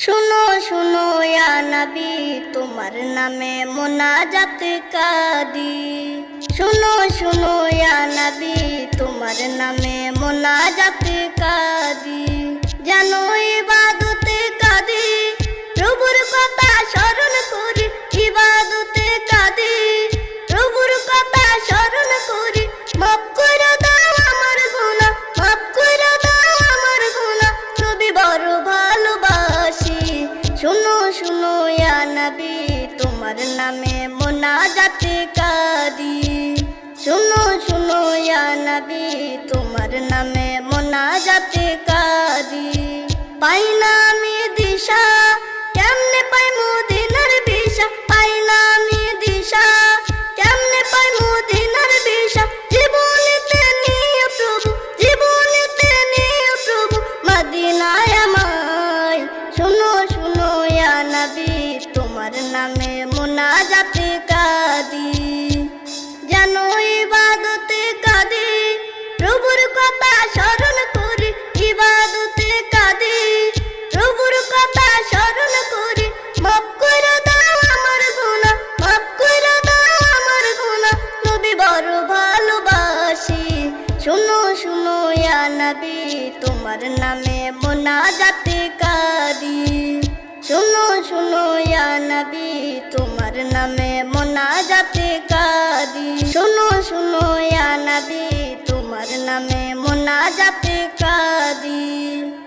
শুনো শুনো ইয়া নবী, তোমার নামে মোনাজাত কাদি। শুনো শুনো ইয়া নবী, তোমার নামে মোনাজাত কাদি। নবী তোমার নামে মোনাজাত কাদি। শুনো শুনো, ইয়া নবী, তোমার নামে মোনাজাত কাদি। পাই না আমি দিশা, কেমনে পাই মদিনার দিশা পাই না আমি দিশা, কেমনে পাই মদিনার দিশা জীবনেতে নিয়ে প্রভু, জীবনেতে নিয়ে প্রভু, মদিনায় আমায়। শুনো শুনো, ইয়া নবী। তোমার নামে মোনাজাতে কাদি জানো ইবাদতে কাদি। প্রভুর কথা স্মরণ করি ইবাদতে কাদি। প্রভুর কথা স্মরণ করি মাফ করে দাও আমার গুনাহ, মাফ করে দাও আমার গুনাহ। নবী বড় ভালোবাসি। শুনো শুনো, ইয়া নবী, তোমার নামে মোনাজাতে কাদি। শুনো শুনো, ইয়া নবী, তোমার নামে মোনাজাতে কাদি। শুনো শুনো, ইয়া নবী, তোমার নামে মোনাজাতে কাদি।